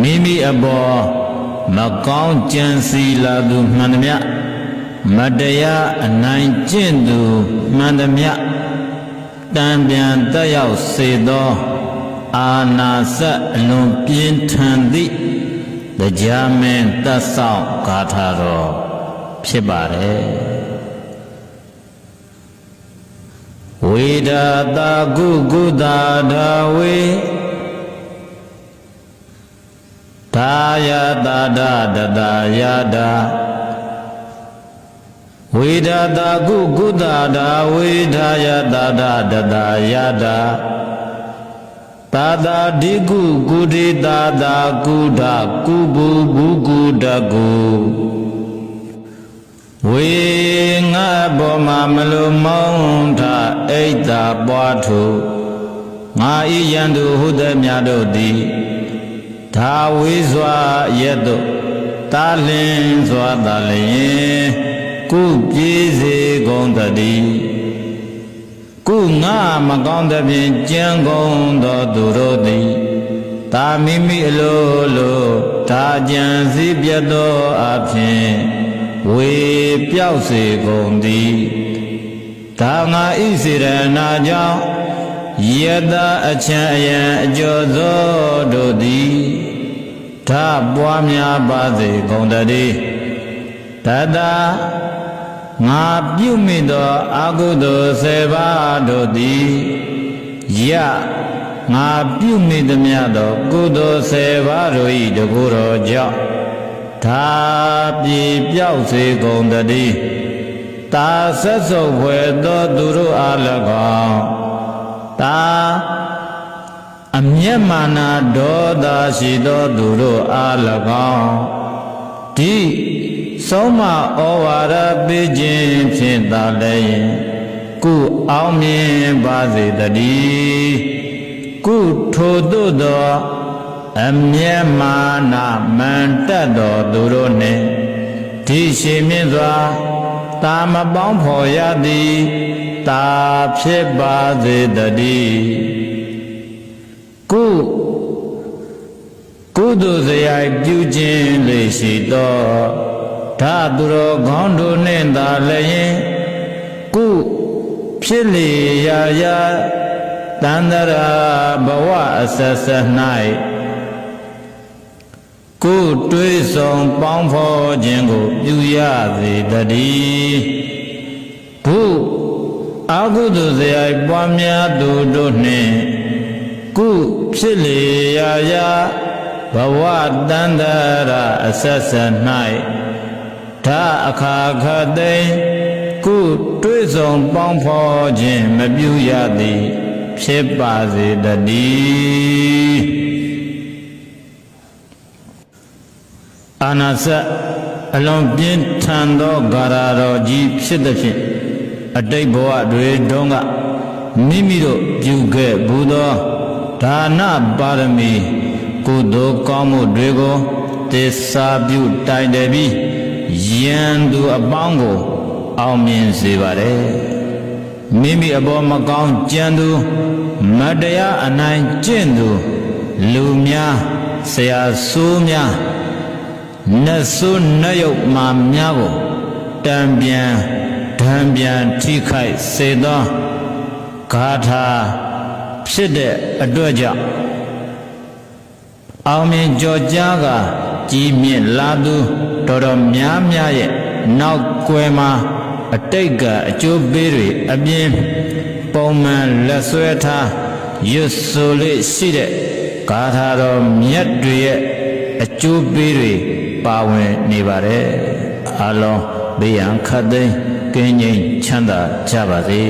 မိမိအပေါ်မကောင်းကြံစီလာသူမှန်သမျှမတရားအနိုင်ကျင့်သူမှန်သမျှတံပြန်တက်ရောက်စေသောအာနာစအလွန်ပြင်းထန်သည့်တရားမင်းတတ်ဆောင်ဂါထာတော်ဖြစ်ပါတယ်ဝေဒတာကုကုတာဒါဝေ သာယတာဒတတယာဒဝေဒတာကုကုတာဒါဝေသာယတာဒတတယာဒသာသာဒီကုကုတိသာသာကုဒကုဘူဘူကုတကုဝေငါဘောမှာမလိုမောင်းထအိတ်သာပွားထုငါဤယံသူဟုသည်များတို့သည် ဒါဝေးစွာရက်တို့တာလင်းစွာတာလျင်ကုပြေးစေကုန်တည်းကုငါမကောင်းသဖြင့်ကြံကုန်သောသူတို့သည်တာမိမိအလိုလိုဒါကြံစည်းပြတ်သောအဖြစ်ဝေပြောက်စေကုန်သည်ဒါငါဤစေရနာကြောင့် ယတအချံအယံအကျော်သောတို့သည်ဓာပွားများပါစေကုန်တည်းတတငါပြုမိသောအာဟုသောဆေပါးတို့သည်ယငါပြုမိသမျှသောကုသိုလ်ဆေပါးတို့၏တကူတော်ကြောင့်ဒါပြေပြောက်စေကုန်တည်းတာဆက်စုပ်ဖွယ်သောသူတို့အား၎င်း တာအမျက်မာနာဒေါသရှိသောသူတို့အား၎င်းဒီဆုံးမဩဝါဒပေးခြင်းဖြင့်သာလည်းကုအောင်မြင်ပါစေတည်းကုထိုသို့သောအမျက်မာနာမန်တက်တော်သူတို့နှင့်ဒီရှိမြင့်စွာတာမပေါင်းဖော်ရသည် တာဖြစ်ပါစေတည်းကုကုသိုလ်စရိုက်ပြုခြင်းလေရှိသောဓာသူတော်ခေါင်းတို့နှင့်သာလည်းကုဖြစ်လေရာရာတန္တရာဘဝအဆက်ဆက်၌ကိုယ်တွေးဆောင်ပေါင်းဖော်ခြင်းကိုပြုရစေတည်းဘု အာဟုတုဇယပွားများသူတို့နှင့်ကုဖြစ်လေရာရာဘဝတန္တရာအဆက်ဆက်၌ဓာအခါခသိင်ကုတွေးဆောင်ပေါင်းဖော်ခြင်းမပြုရသည်ဖြစ်ပါစေတည်းအာနာစအလွန်ပြင်းထန်သောဂါရာတော်ကြီးဖြစ်သည်ဖြင့် အတိတ်ဘဝတွေတုန်းကမိမိတို့ပြုခဲ့ဘူးသောဒါနပါရမီကုသိုလ်ကောင်းမှုတွေကိုသစ္စာပြုတိုင်တယ်ပြီးယံသူအပေါင်းကို အောင်မြင်စေပါတယ်မိမိအပေါ်မကောင်းကြံသူမတရားအနိုင်ကျင့်သူလူများဆရာဆိုးများနတ်ဆိုးနတ်ယုတ်မာများကိုတံပြန် ဓံပြန်ထိခိုက်စေသောဂါထာဖြစ်တဲ့အတွက်ကြောင့်အောင်မြင်ကြော်ကြားကကြီးမြင့်လာသူတော်တော်များများရဲ့နောက်ကွယ်မှာအတိတ်ကအကျိုးပေးတွေအပြင်ပုံမှန်လက်ဆွဲထားရွတ်ဆိုလေးရှိတဲ့ဂါထာတော်မြတ်တွေရဲ့အကျိုးပေးတွေပါဝင်နေပါတယ်အလုံး ဘေးရန်ခတ်သိမ်းကင်းငြိမ်ချမ်းသာကြပါစေ